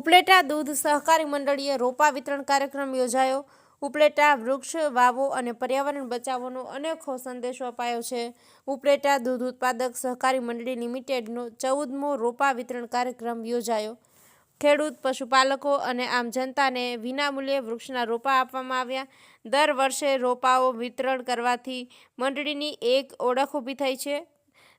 ઉપલેટા દૂધ સહકારી મંડળીએ રોપા વિતરણ કાર્યક્રમ યોજાયો. ઉપલેટા વૃક્ષ વાવો અને પર્યાવરણ બચાવોનો અનેખો સંદેશો અપાયો છે. ઉપલેટા દૂધ ઉત્પાદક સહકારી મંડળી લિમિટેડનો ચૌદમો રોપા વિતરણ કાર્યક્રમ યોજાયો. ખેડૂત, પશુપાલકો અને આમ જનતાને વિનામૂલ્યે વૃક્ષના રોપા આપવામાં આવ્યા. દર વર્ષે રોપાઓ વિતરણ કરવાથી મંડળીની એક ઓળખ ઊભી થઈ છે.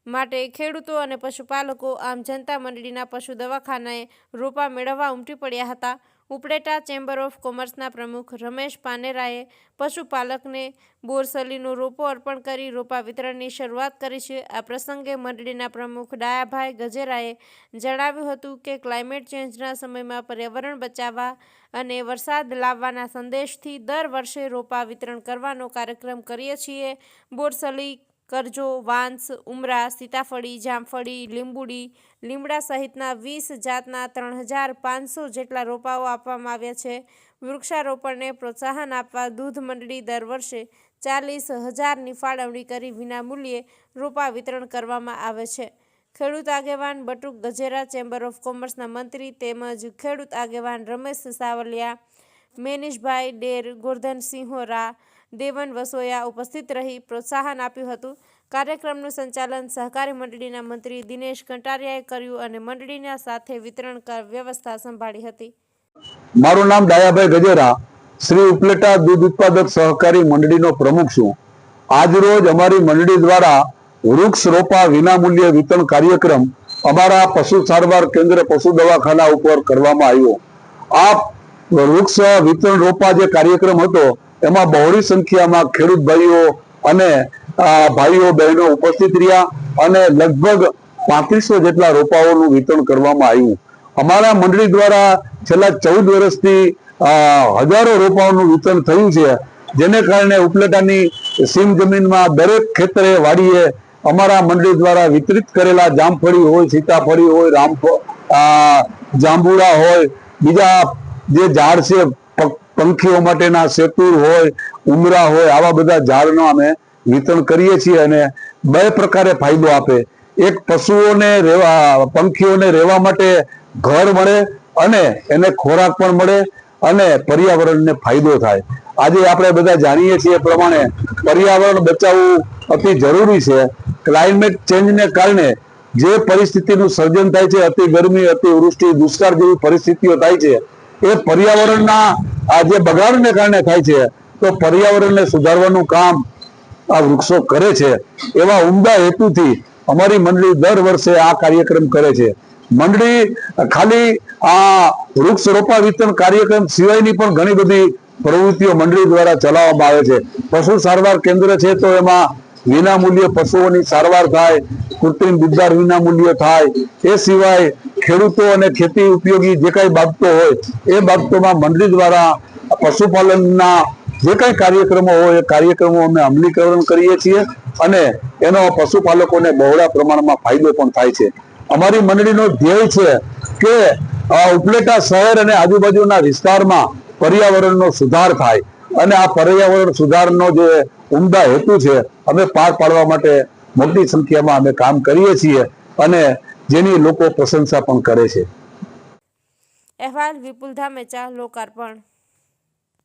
માટે ખેડૂતો અને પશુપાલકો આમ જનતા મંડળીના પશુ દવાખાનાએ રોપા મેળવવા ઉમટી પડ્યા હતા. ઉપલેટા ચેમ્બર ઓફ કોમર્સના પ્રમુખ રમેશ પાનેરાએ પશુપાલકને બોરસલીનો રોપો અર્પણ કરી રોપા વિતરણની શરૂઆત કરી છે. આ પ્રસંગે મંડળીના પ્રમુખ ડાયાભાઈ ગજેરાએ જણાવ્યું હતું કે ક્લાઇમેટ ચેન્જના સમયમાં પર્યાવરણ બચાવવા અને વરસાદ લાવવાના સંદેશથી દર વર્ષે રોપા વિતરણ કરવાનો કાર્યક્રમ કરીએ છીએ. બોરસલી કરજો, વાંસ, ઉમરા, સીતાફળી, જામફળી, લીંબુડી, લીમડા સહિતના વીસ જાતના ત્રણ હજાર પાંચસો જેટલા રોપાઓ આપવામાં આવ્યા છે. વૃક્ષારોપણને પ્રોત્સાહન આપવા દૂધ મંડળી દર વર્ષે ચાલીસ હજારની ફાળવણી કરી વિનામૂલ્યે રોપા વિતરણ કરવામાં આવે છે. ખેડૂત આગેવાન બટુક ગજેરા, ચેમ્બર ઓફ કોમર્સના મંત્રી તેમજ ખેડૂત આગેવાન રમેશ સાવલિયા, મેનિશભાઈ ડેર, ગોરધનસિંહ રા દેવન વસોયા ઉપસ્થિત રહી પ્રોત્સાહન આપ્યું હતું. કાર્યક્રમનું સંચાલન સહકારી મંડળીના મંત્રી દિનેશ કંટારિયાએ કર્યું અને મંડળીના સાથે વિતરણ વ્યવસ્થા સંભાળી હતી. મારું નામ ડાયાભાઈ ગજેરા, શ્રી ઉપલેટા દૂધ ઉત્પાદક સહકારી મંડળીનો પ્રમુખ છું. આજ રોજ અમારી મંડળી દ્વારા વૃક્ષ રોપા વિનામૂલ્ય વિતરણ કાર્યક્રમ અમારા પશુ સારવાર કેન્દ્ર પશુ દવાખાના ઉપર કરવામાં આવ્યો. આ વૃક્ષ વિતરણ રોપા જે કાર્યક્રમ હતો એમાં બહોળી સંખ્યામાં ખેડૂત ભાઈઓ અને ભાઈઓ, બહેનો ઉપસ્થિત રહ્યા અને લગભગ પાંત્રીસો જેટલા રોપાઓનું વિતરણ કરવામાં આવ્યું. અમારા મંડળી દ્વારા છેલ્લા ચૌદ વર્ષથી હજારો રોપાઓનું વિતરણ થયું છે, જેને કારણે ઉપલેટાની સીમ જમીનમાં દરેક ખેતરે વાડીએ અમારા મંડળી દ્વારા વિતરિત કરેલા જામફળી હોય, સીતાફળી હોય રામ જાંબુડા હોય, બીજા જે ઝાડ છે પંખીઓ માટેના સેતુર હોય, ઉમરા હોય, આવા બધા ઝાડનો અમે વિતરણ કરીએ છીએ અને બે પ્રકારે ફાયદો આપે. એક પશુઓને રહેવા, પંખીઓને રહેવા માટે ઘર મળે અને એને ખોરાક પણ મળે અને પર્યાવરણને ફાયદો થાય. આજે આપણે બધા જાણીએ છીએ પ્રમાણે પર્યાવરણ બચાવવું અતિ જરૂરી છે. ક્લાઇમેટ ચેન્જને કારણે જે પરિસ્થિતિનું સર્જન થાય છે, અતિ ગરમી, અતિ વૃષ્ટિ, દુષ્કાળ જેવી પરિસ્થિતિઓ થાય છે એ પર્યાવરણના, આ જે બગાડને કારણે થાય છે, તો પર્યાવરણને સુધારવાનું કામ આ વૃક્ષો કરે છે. એવા ઉમદા હેતુથી અમારી મંડળી દર વર્ષે આ કાર્યક્રમ કરે છે. મંડળી, ખાલી આ વૃક્ષ રોપા વિતરણ કાર્યક્રમ સિવાયની પણ ઘણી બધી પ્રવૃત્તિઓ મંડળી દ્વારા ચલાવવામાં આવે છે. પશુ સારવાર કેન્દ્ર છે તો એમાં વિનામૂલ્યે પશુઓની સારવાર થાય, કૃત્રિમ દુધાર વિનામૂલ્ય થાય, એ સિવાય ખેડૂતો અને ખેતી ઉપયોગી જે કાંઈ બાબતો હોય, એ બાબતોમાં મંડળી દ્વારા પશુપાલનના જે કાંઈ કાર્યક્રમો હોય, એ કાર્યક્રમો અમે અમલીકરણ કરીએ છીએ અને એનો પશુપાલકોને બહોળા પ્રમાણમાં ફાયદો પણ થાય છે. અમારી મંડળીનો ધ્યેય છે કે ઉપલેટા શહેર અને આજુબાજુના વિસ્તારમાં પર્યાવરણનો સુધાર થાય. અને આ પર્યાવરણ સુધારનો જે ઉમદા હેતુ છે, અમે પાર પાડવા માટે મોટી સંખ્યામાં અમે કામ કરીએ છીએ અને જેની લોકો પ્રશંસા પણ કરે છે. અહેવાલ વિપુલ ધામેચા લોકાર્પણ.